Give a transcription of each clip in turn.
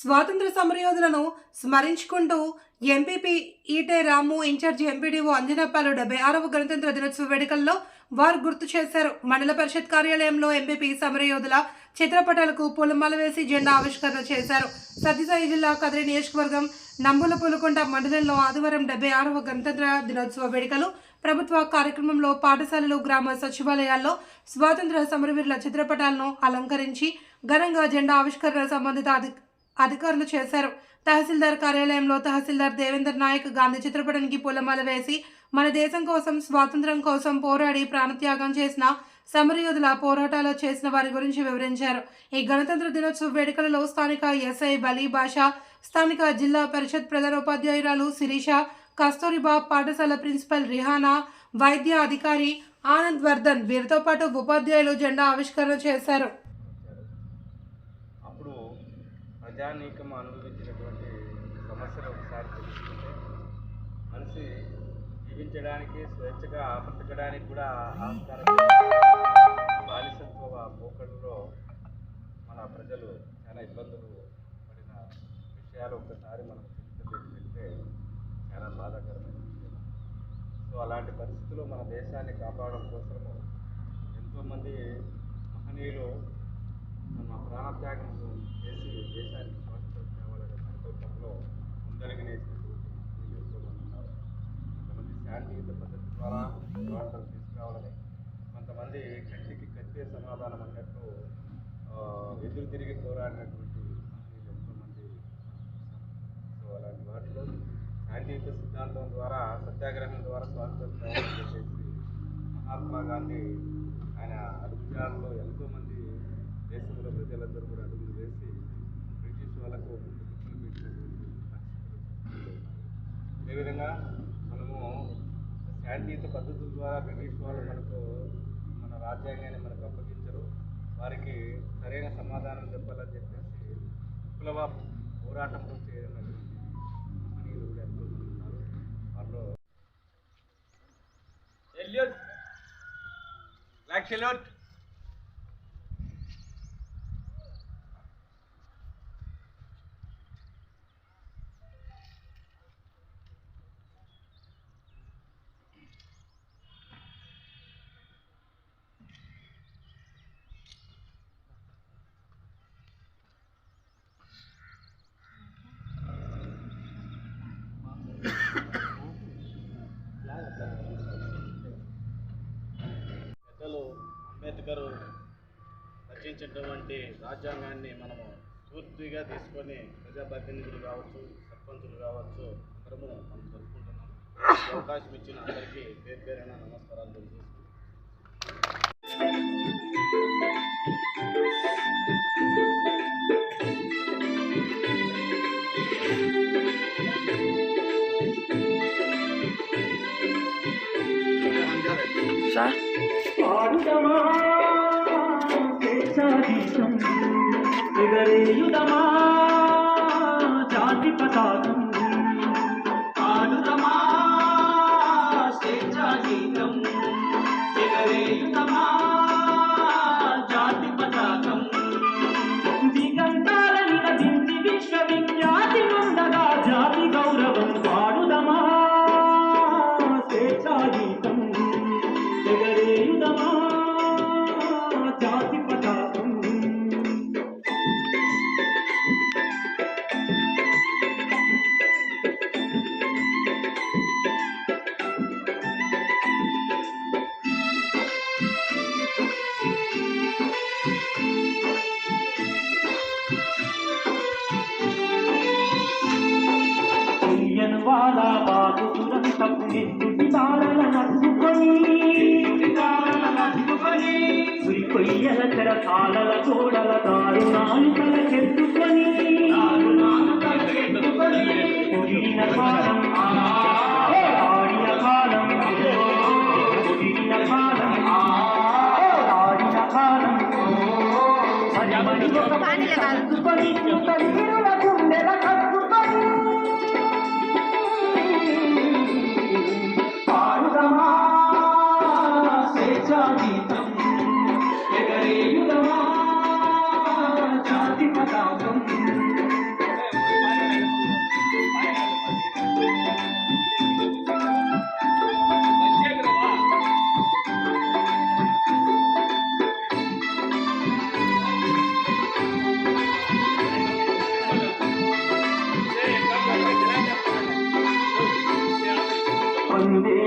స్వాతంత్ర సమరయోధులను స్మరించుకుంటూ MPP Ete Ramu incharge MPDO అంజనప్పాలు డెబ్బై ఆరవ గణతంత్ర దినోత్సవ వేడుకల్లో వారు గుర్తు చేశారు. మండల పరిషత్ కార్యాలయంలో ఎంపీపీ సమరయోధుల చిత్రపటాలకు పూలమాల వేసి జెండా ఆవిష్కరణ చేశారు. సత్యసాయి జిల్లా కదిరి నియోజకవర్గం నంబుల పులుకొండ మండలంలో ఆదివారం డెబ్బై ఆరవ గణతంత్ర దినోత్సవ వేడుకలు ప్రభుత్వ కార్యక్రమంలో పాఠశాలలు గ్రామ సచివాలయాల్లో స్వాతంత్ర సమరవీరుల చిత్రపటాలను అలంకరించి ఘనంగా జెండా ఆవిష్కరణ సంబంధిత అధికారులు చేశారు. తహసీల్దార్ కార్యాలయంలో తహసీల్దార్ దేవేందర్ నాయక్ గాంధీ చిత్రపటానికి పూలమాల వేసి మన దేశం కోసం స్వాతంత్రం కోసం పోరాడి ప్రాణత్యాగం చేసిన సమరయోధుల పోరాటాలు చేసిన వారి గురించి వివరించారు. ఈ గణతంత్ర దినోత్సవ వేడుకలలో స్థానిక ఎస్ఐ బలి భాష స్థానిక జిల్లా పరిషత్ ప్రధానోపాధ్యాయురాలు శిరీష కస్తూరిబా పాఠశాల ప్రిన్సిపల్ రిహానా వైద్య అధికారి ఆనంద్ వర్ధన్ వీరితో పాటు ఉపాధ్యాయులు జెండా ఆవిష్కరణ చేశారు. ప్రజానీకం అనుభవించినటువంటి సమస్యలు ఒకసారి తెలుసుకుంటే మనిషి జీవించడానికి స్వేచ్ఛగా బ్రతకడానికి కూడా ఆస్కారం బానిసత్వ పోకడలో మన ప్రజలు చాలా ఇబ్బందులు పడిన విషయాలు ఒక్కసారి మనం చరిత్రలోకి చాలా బాధాకరమైన విషయం. సో అలాంటి పరిస్థితుల్లో మన దేశాన్ని కాపాడడం కోసము ఎంతోమంది మహనీయులు తమ ప్రాణత్యాగం చేసి దేశానికి స్వాతంత్రం తేవాలనే సంకల్పంలో ముందడుగునేసినటువంటి మహనీయులు ఎంతోమంది ఉన్నారు కొంతమంది శాంతియుత పద్ధతి ద్వారా స్వాతంత్రం తీసుకురావాలని కొంతమంది కంటికి కత్తే సమాధానం అన్నట్టు ఎదురు తిరిగి పోరాడినటువంటి మహనీయులు ఎంతోమంది సో అలాంటి వాటిలో శాంతియుత సిద్ధాంతం ద్వారా సత్యాగ్రహం ద్వారా స్వాతంత్రం తేవాలని చెప్పేసి మహాత్మా గాంధీ ఆయన అడుగుజాడలో ఎంతోమంది దేశంలో ప్రజలందరూ కూడా అడుగులు వేసి బ్రిటిష్ వాళ్ళకు ముక్కులు పెట్టినటువంటి పరిస్థితులు అదేవిధంగా మనము శాంతియుత పద్ధతుల ద్వారా బ్రిటిష్ వాళ్ళు మనకు మన రాజ్యాంగాన్ని మనకు అప్పగించరు. వారికి సరైన సమాధానం చెప్పాలని చెప్పేసి విప్లవ పోరాటంలో చేరినటువంటి మహనీయులు కూడా ఎంతోమంది ఉన్నారు. వారిలో ఎల్యూట్ బ్లాక్ సెల్యూట్ అంబేద్కర్ రచించినటువంటి రాజ్యాంగాన్ని మనము పూర్తిగా తీసుకొని ప్రజాప్రతినిధులు కావచ్చు సర్పంచులు కావచ్చు అందరము మనం జరుపుకుంటున్నాం. అవకాశం ఇచ్చిన అందరికీ పేరు పేరైన నమస్కారాలు తెలియజేస్తున్నాం. சாதிக்கும் இதரே யுதமா ஜாதி பதாகம் కొయ్యల చెర కాలల తోడల దారుణాలుకల చెట్టుకొని. ఉడిన కాలం ఆడిన కాలం ఉడిన కాలం ఆడిన కాలం పదమడి ఒక పని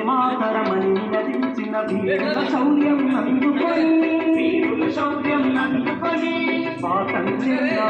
మాతరం జాతి పతాకం వీరుల శౌర్యం అందుకొని వీరుల శౌర్యం అందుకొని స్వాతంత్ర్యంగా